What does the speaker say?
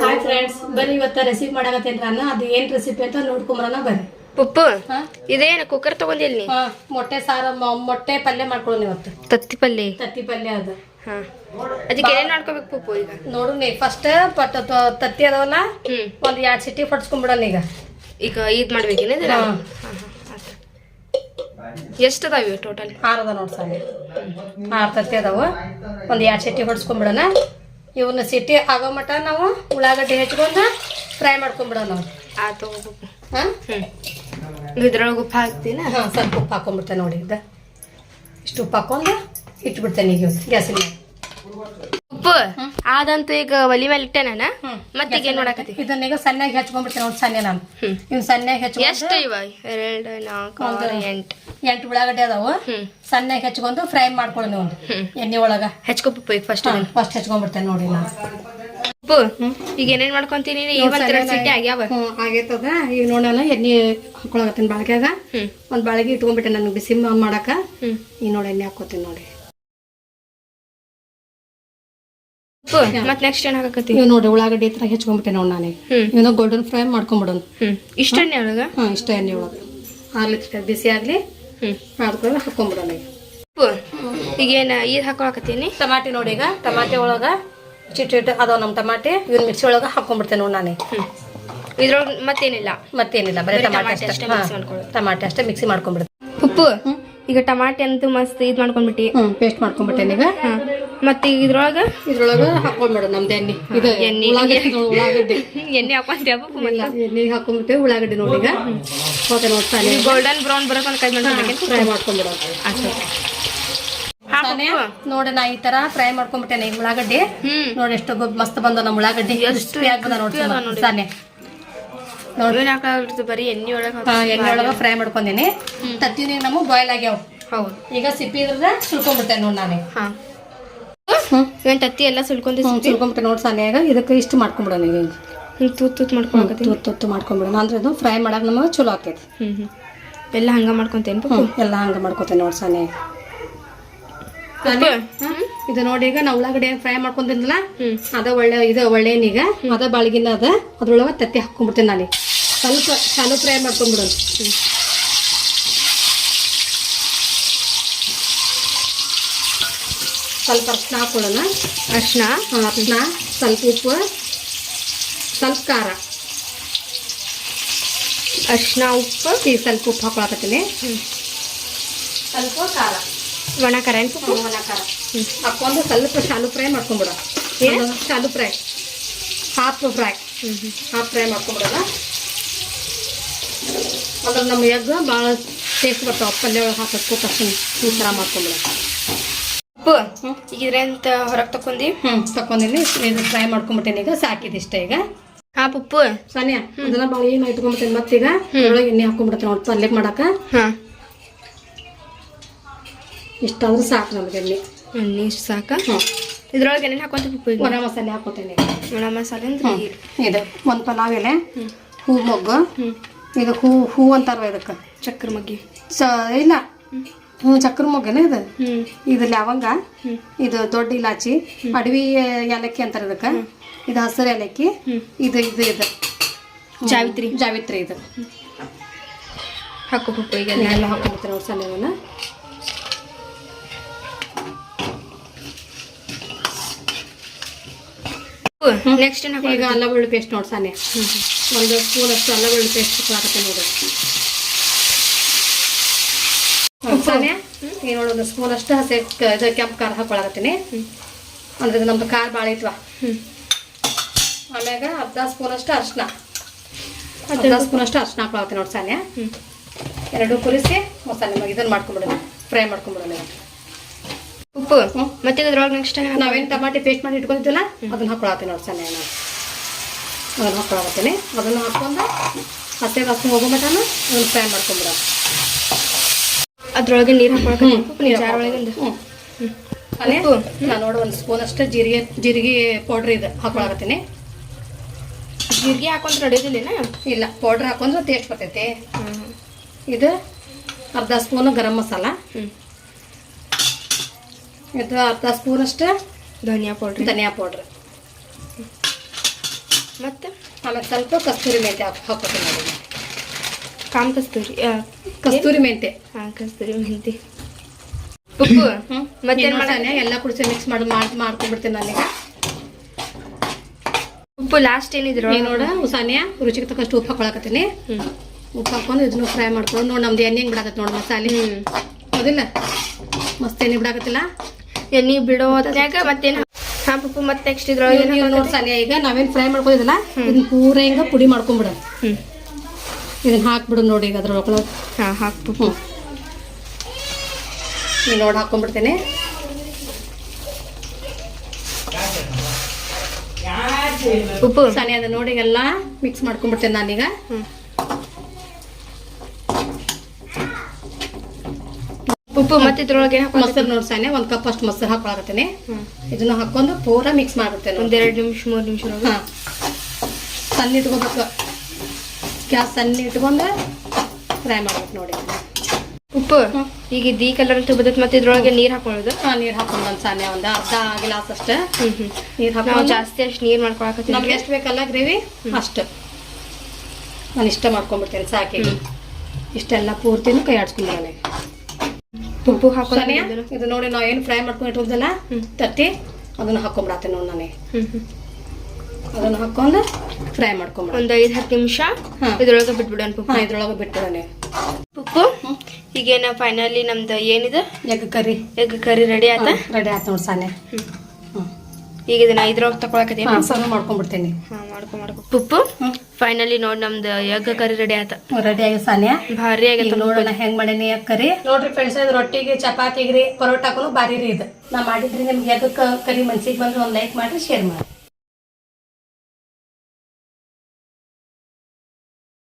Hi friends ಬರ್ರಿ ಇವತ್ತ recipe ಮಾಡಾಕತ್ತೇನ್ರ ಅದು ಏನ್ ರೆಸಿಪಿ ಅಂತ ನೋಡ್ಕೊಂಬರೋಣ ಬರ್ರಿ. ಪುಪ್ಪು? ಇದೇನು ಕುಕ್ಕರ್ ತಗೊಂಡಿಲ್ಲ ನೀ? ಹಾ ಮೊಟ್ಟೆ ಸಾರ ಮ- ಮೊಟ್ಟೆ ಪಲ್ಯ ಮಾಡ್ಕೊಳ್ಳೋಣ ಇವತ್ತು. ತತ್ತಿ ಪಲ್ಲೆ ತತ್ತಿ ಪಲ್ಯ ಅದು. ಹಾ. ಅದಕ್ಕೆ ಏನ್ ಮಾಡ್ಕೋಬೇಕು ಪುಪ್ಪು ಈಗ? ನೋಡು ಫಸ್ಟ್ ಪಟ್ಟ ತ- ತತ್ತಿ ಅದಾವಲ್ಲ? ಹ್ಮ್. ಒಂದ್ ಎರಡ್ ಸಿಟಿ ಪಡ್ಸ್ಕೊಂಡ್ಬಿಡೋಣ ಈಗ. ಈಗ ಇದ್ ಮಾಡ್ಬೇಕೇನ ಇದ್ರ ಹಾ. ಎಷ್ಟು ಅದಾವ ಟೋಟಲ್ ಆರ್ ಅದ ನೋಡ್ ಸಾಲಿ ಆರ್ ತತ್ತಿ ಅದಾವ. ಒಂದ್ ಎರಡ್ ಸಿಟಿ ಹೊಡ್ಸ್ಕೊಂಡ್ಬಿಡೋಣ ಇವನ್ನ ಸಿಟಿ ಆಗೋ ಮಟ ನಾವು ಉಳ್ಳಾಗಡ್ಡಿ ಹೆಚ್ಕೊಂಡು ಫ್ರೈ ಮಾಡ್ಕೊಂಡ್ಬಿಡೋಣ ನಾವು ಆ ತಗೋಬೇಕು. ಹಾ? ಇದ್ರೊಳಗೆ ಉಪ್ಪು ಹಾಕ್ತೀನ? ಹಾಂ ಸ್ವಲ್ಪ ಉಪ್ಪು ಹಾಕೊಂಡ್ಬಿಡ್ತೇನೆ ನೋಡಿ ಇದು. ಇಷ್ಟು ಉಪ್ಪು ಹಾಕೊಂಡು ಇಟ್ಬಿಡ್ತೇನೆ ಈಗ ಗ್ಯಾಸಿನ ಉಪ್ಪು? ಆದಂತ ಈಗ ಒಲಿ ಮೇಲೆ ನಾನು ಮತ್ತೆ ಏನು ಮಾಡಾಕತ್ತಿ? ಇದನ್ನ ಈಗ ಸಣ್ಣಗೆ ಹೆಚ್ಕೊಂಡ್ಬಿಡ್ತೇನೆ ನೋಡಿ ಸಣ್ಣ ನಾನು. ಇವ್ ಸಣ್ಣಗೆ ಎಷ್ಟು ಇವಾಗ ಇವ? ಎರಡು ನಾಲ್ಕು ಎಂಟು. ಎಂಟು ಉಳ್ಳಾಗಡ್ಡೆ ಅದಾವು. ಸಣ್ಣ ಸಣ್ಣಗೆ ಹೆಚ್ಕೊಂಡು ಫ್ರೈ ಮಾಡ್ಕೊಳ್ಳಿ ನೀವು ಎಣ್ಣೆ ಒಳಗ. ಹೆಚ್ಕೊ ಪುಪ್ಪು ಈಗ ಫಸ್ಟ್ ಫಸ್ಟ್ ಹೆಚ್ಕೊಂಡ್ಬಿಡ್ತೇನೆ ನೋಡಿ ನಾನು ಉಪ್ಪು ಈಗ ಏನೇನ್ ಮಾಡ್ಕೊಂತೀನಿ ಈಗ ಒಂದ್ ಸಿಟಿ ಆಗ್ಯಾವ. ಆಗೈತದ ಈಗ ನೋಡೋಣ ಎಣ್ಣೆ ಹಾಕೊಳಕತ್ತೀನಿ ಬಾಳ್ಗ್ಯಾಗ. ಒಂದ್ ಬಾಳಿಗೆ ಇಟ್ಕೊಂಡ್ಬಿಟ್ಟೆ ನನಗೆ ಬಿಸಿ ಮಾಡಕ. ಈಗ ನೋಡಿ ಎಣ್ಣೆ ಹಾಕೋತೀನಿ ನೋಡಿ. ಮತ್ ನೆಕ್ಸ್ಟ್ ಏನ್ ಹಾಕಕತ್ತಿ? ಇವ್ ನೋಡಿ ಉಳ್ಳಾಗಡ್ಡಿ ತರ ಹೆಚ್ಕೊಂಡ್ಬಿಟ್ಟೆ ನೋಡಿ ನಾನು. ಇವನ್ನ ಇವನು ಗೋಲ್ಡನ್ ಫ್ರೈ ಮಾಡ್ಕೊಂಡ್ಬಿಡೋಣ. ಇಷ್ಟ ಎಣ್ಣೆ ಒಳಗ? ಹಾಂ ಇಷ್ಟ ಎಣ್ಣೆ ಒಳಗ. ಆಗ್ಲಿಕ್ಕೆ ಬಿಸಿ ಆಗಲಿ ಹ್ಮ್ ಮಾಡ್ಕೊಂಡು ಹಾಕೊಂಬಿಡೋಣ ಈಗ. ಉಪ್ಪು. ಈಗೇನ ಇದು ಹಾಕೊಳಕತ್ತೀನಿ? ಟಮಾಟಿ ನೋಡಿ ಈಗ ಟಮಾಟಿ ಒಳಗ ಚಿಟ್ ಚಿಟ್ ಅದಾವ ನಮ್ಮ ಟಮಾಟಿ ಇವ್ನ ಮಿಕ್ಸಿ ಒಳಗೆ ಹಾಕೊಂಡ್ಬಿಡ್ತೇನೆ ನೋಡಿ ನಾನು. ಇದ್ರೊಳಗೆ ಮತ್ತೇನಿಲ್ಲ? ಮತ್ತೇನಿಲ್ಲ ಬರೀ ಟಮಾಟಿ ಅಷ್ಟೇ. ಟಮಾಟಿ ಅಷ್ಟೇ ಮಿಕ್ಸಿ ಮಾಡ್ಕೊಂಡ್ಬಿಡ್ತೀನಿ ಉಪ್ಪು? ಈಗ ಟಮಾಟೆ ಅಂತೂ ಮಸ್ತ್ ಇದ್ ಮಾಡ್ಕೊಂಡ್ಬಿಟ್ಟಿ. ಹ್ಞೂ ಪೇಸ್ಟ್ ಮಾಡ್ಕೊಂಡ್ಬಿಟ್ಟೇನೆ ಈಗ. ಮತ್ತೆ ಇದ್ರೊಳಗ? ಇದ್ರೊಳಗ ಹಾಕೊಂಡ್ಬಿಡ ನಮ್ದು ಎಣ್ಣೆ. ಇದು ಎಣ್ಣೆ. ಉಳ್ಳಾಗಡ್ಡಿ ಎಣ್ಣೆ ಪುಪ್ಪು ಇಲ್ಲ ಹಾಕೊಂಡ್ಬಿಟ್ಟು ಉಳ್ಳಾಗಡ್ಡಿ ನೋಡಿ ಈಗ. ಗೋಲ್ಡನ್ ಬ್ರೌನ್ ಬರೋಕ್ ಒಂದ್ ಕೈ ಮಾಡ್ಕೊಬೇಕೇನು ಫ್ರೈ ನೋಡಿ ನಾ ಈ ತರ ಫ್ರೈ ಮಾಡ್ಕೊಂಡ್ಬಿಟ್ಟೆ ಈಗ ಉಳ್ಳಾಗಡ್ಡಿ. ನೋಡಿ ಎಷ್ಟು ಮಸ್ತ್ ಬಂದ ನಮ್ಮ ಉಳ್ಳಾಗಡ್ಡಿ. ಎಷ್ಟು ನೋಡ್ತಾನೆ ನೋಡಿ. ಸಾನೆ ನೋಡಿ. ಬರೀ ಎಣ್ಣೆ ಒಳಗೆ ಎಣ್ಣೆ ಒಳಗೆ ಫ್ರೈ ಮಾಡ್ಕೊಂಡೇನಿ. ತತ್ತಿನ ನಮಗೆ ಬಾಯ್ಲ್ ಆಗ್ಯಾವ. ಹೌದು. ಈಗ ಸಿಪ್ಪಿ ಇದ್ರದ ಸುಲ್ಕೊಂಡ್ಬಿಡ್ತೇನೆ ನೋಡಿ ನಾನೇ. ಹಾ. ಇವನ್ ತತ್ತಿ ಎಲ್ಲ ಸುಲ್ಕೊಂಡಿ ಸುಲ್ಕೊಂಡ್ಬಿಟ್ಟೆ ನೋಡಿ ಸಾನ್ಯಾಗ. ಇದಕ್ಕೆ ಇಷ್ಟು ಮಾಡ್ಕೊಂಡ್ಬಿಡೋಣ ಈಗ ಹಿಂಗೆ. ತೂತ್ ತೂತ್ ಮಾಡ್ಕೊಳಕತ್ತಿ ತುತ್ತು ತುತ್ತು ಮಾಡ್ಕೊಂಡ್ಬಿಡೋಣ ಅಂದ್ರೆ ಅದು ಫ್ರೈ ಮಾಡಕ್ಕೆ ನಮಗೆ ಚಲೋ ಆಕೈತಿ. ಹ್ಮ್ ಹ್ಮ್. ಎಲ್ಲ ಹಂಗ ಮಾಡ್ಕೊಂತೇನ್ ಎಲ್ಲ ಹಂಗೆ ಮಾಡ್ಕೊತೇನೆ ನೋಡಿ ಸಾನ್ಯಾಗ ಇದು ನೋಡಿ ಈಗ ನಾವು ಉಳ್ಳಾಗಡ್ಡಿ ಫ್ರೈ ಮಾಡ್ಕೊಂತಿದ್ನಲ್ಲ? ಹ್ಮ್. ಅದ ಒಳ್ಳೆ ಇದು ಒಳ್ಳೇನೀಗ ಅದ ಬಾಳಿಗಿನ ಅದ. ಅದ್ರೊಳಗೆ ತತ್ತಿ ಹಾಕೊಂಡ್ಬಿಡ್ತೇನೆ ನಾನು. ಸ್ವಲ್ಪ ಶಾಲು ಫ್ರೈ ಮಾಡ್ಕೊಂಡ್ಬಿಡೋಣ ಸ್ವಲ್ಪ ಅರ್ಶಿನ ಹಾಕೊಳ್ಳೋಣ. ಅರ್ಶಿನ ಅರ್ಶಿನ ಸ್ವಲ್ಪ ಉಪ್ಪು ಸ್ವಲ್ಪ ಖಾರ. ಅರ್ಶಿನ ಉಪ್ಪು ಈ ಸ್ವಲ್ಪ ಉಪ್ಪು ಹಾಕೊಳಕತ್ತೀನಿ. ಸ್ವಲ್ಪ ಖಾರ. ಒಣ ಖಾರ ಏನ್? ಒಣ ಖಾರ. ಹಾಕೊಂಡು ಸ್ವಲ್ಪ shallow fry ಮಾಡ್ಕೊಂಬಿಡ shallow fry. Half fry. Half fry ಮಾಡ್ಕೊಂಬಿಡೋಣ. ಅಂದ್ರೆ ನಮ್ಮ ಎಗ್ ಭಾಳ ಟೇಸ್ಟ್ ಬರ್ತಾವೆ. ಪಲ್ಯ ಒಳಗೆ ಹಾಕಕ್ಕೆ ತಕ್ಷಣ ಈ ಥರ ಮಾಡ್ಕೊಂಬಿಡೋಣ. ಉಪ್ಪು. ಈಗ ಇದ್ರಂತ ಹೊರಗೆ ತಕೊಂಡಿ ಹ್ಞೂ ತಕೊಂಡಿನಿ ಇದು ಫ್ರೈ ಮಾಡ್ಕೊಂಬಿಟ್ಟೇನೆ ಈಗ. ಸಾಕಿದೆ ಇಷ್ಟ ಈಗ. ಹಾ ಪುಪ್ಪು ಸಾನ್ಯಾ ಅದನ್ನ ಭಾಳ ಏನು ಇಟ್ಕೊಂಬಿಟ್ಟೇನೆ ಮತ್ತೀಗ ಒಳಗೆ ಎಣ್ಣೆ ಹಾಕೊಂಡ್ಬಿಡ್ತೇನೆ ನೋಡಿ ಪಲ್ಯಕ್ಕೆ ಮಾಡಕ್ಕೆ ಹಾ. ಇಷ್ಟಾದ್ರೂ ಸಾಕು ನಮ್ಗೆ ಎಣ್ಣೆ. ಎಣ್ಣೆ ಇಷ್ಟು ಸಾಕ? ಇದ್ರೊಳಗೆ ಏನೇನು ಹಾಕೊಂತ ಪುಪ್ಪು ಒಣ ಮಸಾಲೆ ಹಾಕೋತೇನೆ ಒಣ ಮಸಾಲೆ ಅಂದ್ರೆ ಇದು ಒಂದು ಪಲಾವ್ ಎಲೆ ಹ್ಮ್. ಹೂ ಮೊಗ್ಗು ಹ್ಮ್. ಇದು ಹೂ ಹೂ ಅಂತಾರ ಇದಕ್ಕೆ. ಚಕ್ರ ಮಗ್ಗಿ. ಸ ಇಲ್ಲ. ಹ್ಞೂ ಚಕ್ರ ಮೊಗ್ಗನ ಇದು ಇದು ಲವಂಗ ಇದು ದೊಡ್ಡ ಇಲಾಚಿ. ಅಡವಿ ಏಲಕ್ಕಿ ಅಂತಾರೆ ಇದಕ್ಕೆ? ಇದು ಹಸಿರು ಏಲಕ್ಕಿ. ಇದು ಇದು ಇದು. ಜಾವಿತ್ರಿ. ಜಾವಿತ್ರಿ ಇದು. ಹಾಕು ಪುಪ್ಪು ಈಗ ಎಲ್ಲ ಹಾಕೊಂಡ್ಬಿಡ್ತೀನಿ ಅವ್ರ ನೆಕ್ಸ್ಟ್ ಈಗ ಅಲ್ಲ ಬೆಳ್ಳುಳ್ಳಿ ಪೇಸ್ಟ್ ನೋಡ್ಸಾನೆ ಒಂದು ಸ್ಪೂನ್ ಅಷ್ಟು ಅಲ್ಲ ಬೆಳ್ಳುಳ್ಳಿ ಪೇಸ್ಟ್ ಹಾಕತ್ತೆ ನೋಡಿ ಸಾನೆ ನೋಡಿ ಒಂದು ಸ್ಪೂನ್ ಅಷ್ಟು ಹಸಿ ಇದು ಕೆಂಪು ಖಾರ ಹಾಕೊಳಕತ್ತೀನಿ. ಅಂದ್ರೆ ಇದು ನಮ್ದು ಖಾರ ಭಾಳ ಐತ್ವ? ಆಮ್ಯಾಗ ಅರ್ಧ ಸ್ಪೂನ್ ಅಷ್ಟು ಅರ್ಶಿನ ಅರ್ಧ ಸ್ಪೂನ್ ಅಷ್ಟು ಅರ್ಶಿನ ಹಾಕೊಳತ್ತೀನಿ ನೋಡಿ ಸಾನ್ಯ. ಎರಡು ಕುರಿಸಿ ಮಸಾಲೆ ಇದನ್ನ ಮಾಡ್ಕೊಂಬಿಡೋಣ ಫ್ರೈ ಮಾಡ್ಕೊಂಬಿಡೋಣ. ಉಪ್ಪು. ಮತ್ತೆ ಇದ್ರೊಳಗೆ ನೆಕ್ಸ್ಟ್ ನಾವೇನು ಟಮಾಟಿ ಪೇಸ್ಟ್ ಮಾಡಿ ಇಟ್ಕೊಂಡಿದ್ದಲ್ಲ ಅದನ್ನ ಹಾಕೊಳತ್ತೀನಿ ನೋಡಿ ಸಾನ್ಯ ನಾನು. ಅದನ್ನ ಹಾಕೊಳಕತ್ತೀನಿ. ಅದನ್ನ ಹಾಕೊಂಡು ಮತ್ತೆ ವಾಸನೆ ಹೋಗೋ ಮಟನ ಅದನ್ನು ಫ್ರೈ ಮಾಡ್ಕೊಂಬಿಡೋಣ. ಅದ್ರೊಳಗೆ ನೀರು ಹಾಕೊಳಕ್ಕೆ ನೀರು ನಾನು ನೋಡಿ ಒಂದು ಸ್ಪೂನ್ ಅಷ್ಟೇ ಜೀರಿಗೆ ಜೀರಿಗೆ ಪೌಡ್ರ್ ಇದು ಹಾಕೊಳಕತ್ತೀನಿ. ಜೀರಿಗೆ ಹಾಕೊಂಡು ನಡೆಯೋದಿಲ್ಲ ಇಲ್ಲ ಪೌಡ್ರ್ ಹಾಕೊಂಡ್ರೆ ಟೇಸ್ಟ್ ಬರ್ತೈತಿ. ಇದು ಅರ್ಧ ಸ್ಪೂನ್ ಗರಂ ಮಸಾಲ. ಇದು ಅರ್ಧ ಸ್ಪೂನ್ ಅಷ್ಟು ಧನಿಯಾ ಪೌಡ್ರ್ ಧನಿಯಾ ಪೌಡ್ರ್ ಮತ್ತೆ? ಆಮೇಲೆ ಸ್ವಲ್ಪ ಕಸ್ತೂರಿ ಮೆಂತೆ ಹಾಕ್ ಹಾಕೋತೀನಿ ಕಾಮ್ ಕಸ್ತೂರಿ ಕಸ್ತೂರಿ ಮೆಂತೆ ಹಾ ಕಸ್ತೂರಿ ಮೆಂತೆ ಉಪ್ಪು ಮತ್ತೆ ಮತ್ತೇನ್ ಇನ್ನೊಂದ್ ಮಾಡ ಸಲ ಎಲ್ಲ ಕುಡಿಸಿ ಮಿಕ್ಸ್ ಮಾಡಿ ಮಾಡಿ ಮಾಡ್ಕೊಂಡ್ಬಿಡ್ತೀನಿ ನಾನೀಗ ಉಪ್ಪು ಲಾಸ್ಟ್ ಏನಿದ್ರು? ನೋಡ ಉಸಾನ್ಯ ರುಚಿಗೆ ತಕ್ಕಷ್ಟು ಉಪ್ಪು ಹಾಕೊಳಕತ್ತೀನಿ. ಉಪ್ಪು ಹಾಕೊಂಡು ಇದನ್ನು ಫ್ರೈ ಮಾಡ್ಕೊಂಡು ನೋಡಿ ನಮ್ದು ಎಣ್ಣೆ ಹೆಂಗೆ ಬಿಡಾಕತ್ತೆ ನೋಡಿ ಮಸಾಲೆ ಹೌದಿಲ್ಲ? ಮಸ್ತ್ ಎಣ್ಣೆ ಬಿಡಾಕತ್ತಿಲ್ಲ? ಎಣ್ಣೆ ಬಿಡೋ ಮತ್ತೆ ಮತ್ತೇನು ಹಾ ಪಪ್ಪು ಮತ್ತೆ ನೆಕ್ಸ್ಟ್ ಇದ್ರೊಳಗೆ ನೋಡಿ ಸಾನ್ಯ ಈಗ ನಾವೇನು ಫ್ರೈ ಮಾಡ್ಕೊಂಡಿದ್ದಲ್ಲ ಇದನ್ನ ಪೂರ ಹಿಂಗ ಪುಡಿ ಮಾಡ್ಕೊಂಡ್ಬಿಡೋದು ಹ್ಮ್. ಇದನ್ನ ಹಾಕ್ಬಿಡು ನೋಡಿ ಈಗ ಅದ್ರೊಳಗೆ ಹಾಂ ಹಾಕ್ಬಿಟ್ಟು ಹ್ಞೂ ನೋಡಿ ಹಾಕೊಂಡ್ಬಿಡ್ತೀನಿ. ಉಪ್ಪು ಸಾನಿ ಅದನ್ನ ನೋಡಿ ಎಲ್ಲ ಮಿಕ್ಸ್ ಮಾಡ್ಕೊಂಡ್ಬಿಡ್ತೇನೆ ನಾನೀಗ. ಉಪ್ಪು ಮತ್ತೆ ಇದ್ರೊಳಗೆ ಮೊಸರು ನೋಡಿ ಸಾನೆ ಒಂದು ಕಪ್ ಅಷ್ಟು ಮೊಸರು ಹಾಕೊಳಕತ್ತೇನೆ. ಇದನ್ನ ಹಾಕೊಂಡು ಪೂರ ಮಿಕ್ಸ್ ಮಾಡ್ಬಿಡ್ತೇನೆ. ಒಂದೆರಡು ಎರಡ್ ನಿಮಿಷ ಮೂರು ನಿಮಿಷ ಹಾಂ. ಸಣ್ಣ ಇಟ್ಕೋಬೇಕು ಗ್ಯಾಸ್ ಸಣ್ಣ ಇಟ್ಕೊಂಡು ಫ್ರೈ ಮಾಡ್ಬೇಕು ನೋಡಿ. ಉಪ್ಪು? ಈಗ ದಿ ಈ ಕಲರ್ ಅಂತ ಬದತ್ ಮತ್ತೆ ಇದ್ರೊಳಗೆ ನೀರ್ ಹಾಕೊಳ್ಳೋದು? ಹಾಂ ನೀರು ಹಾಕೊಂಡು ಒಂದು ಒಂದ್ ಒಂದು ಅರ್ಧ ಗ್ಲಾಸ್ ಅಷ್ಟೇ. ನೀರ್ ನೀರು ಹಾಕೊಂಡು ಜಾಸ್ತಿ ಅಷ್ಟು ನೀರ್ ಮಾಡ್ಕೊಳಕತ್ತೀವಿ. ನಮ್ಗೆ ಎಷ್ಟು ಬೇಕಲ್ಲ ಗ್ರೇವಿ? ಅಷ್ಟು. ನಾನು ಇಷ್ಟ ಮಾಡ್ಕೊಂಡ್ಬಿಡ್ತೇನೆ ಸಾಕಿ. ಇಷ್ಟೆಲ್ಲ ಪೂರ್ತಿನೂ ಕೈ ಆಡ್ಸ್ಕೊಂಡ್ಬಾನೆ ಉಪ್ಪು ಹಾಕೋದು ಸಾನ್ಯ ಇದು ನೋಡಿ ನಾವು ಏನು ಫ್ರೈ ಮಾಡ್ಕೊಂಡು ಇಟ್ಕೊಂಡಲ್ಲ ತಟ್ಟಿ ತತ್ತಿ ಅದನ್ನು ಹಾಕೊಂಡ್ಬಿಡತ್ತೆ ನೋಡಿ ನಾನೇ. ಅದನ್ನು ಹಾಕೊಂಡು ಫ್ರೈ ಮಾಡ್ಕೊಂಬಿಡ ಒಂದು ಐದ್ ಹತ್ತು ನಿಮಿಷ. ಇದ್ರೊಳಗೆ ಬಿಟ್ಬಿಡೋಣ ಪುಪ್ಪ ಇದ್ರೊಳಗೆ ಬಿಟ್ಬಿಡೋಣ. ಪುಪ್ಪು ಈಗೇನ ಫೈನಲಿ ನಮ್ದು ಏನಿದೆ? Egg curry egg curry ready ಆತ? ರೆಡಿ ಆಯ್ತು ನೋಡಿ ಸಾನೆ. ಈಗ ಇದನ್ನ ಇದ್ರೊಳಗೆ ತಕೊಳಕತ್ತೀವಿ ಹಾಂ ಸರ್ವ್ ಮಾಡ್ಕೊಂಡ್ಬಿಡ್ತೀನಿ ಹಾ ಮಾಡ್ಕೊ ಮಾಡ್ಕೊ. ಉಪ್ಪು. ಫೈನಲಿ ನೋಡಿ ನಮ್ದು ಎಗ್ ಕರಿ ರೆಡಿ ಆತ. ರೆಡಿ ಆಗಿ ಸಾನ್ಯ ಭಾರಿ ಆಗೈತೆ ನೋಡೋಣ ಹೆಂಗ್ ಮಾಡೀನಿ ಕರಿ ನೋಡ್ರಿ ಫ್ರೆಂಡ್ಸ್ ಇದು ರೊಟ್ಟಿಗೆ ಚಪಾತಿಗೆ ರೀ ಪರೋಟಾಕು ಭಾರಿ ರೀ ಇದು. ನಾ ಮಾಡಿದ್ರಿ ನಿಮ್ಗೆ ಎಗ್ ಕರಿ ಮನ್ಸಿಗೆ ಬಂದ್ರೆ ಒಂದು ಲೈಕ್ ಮಾಡಿ ಶೇರ್ ಮಾಡಿ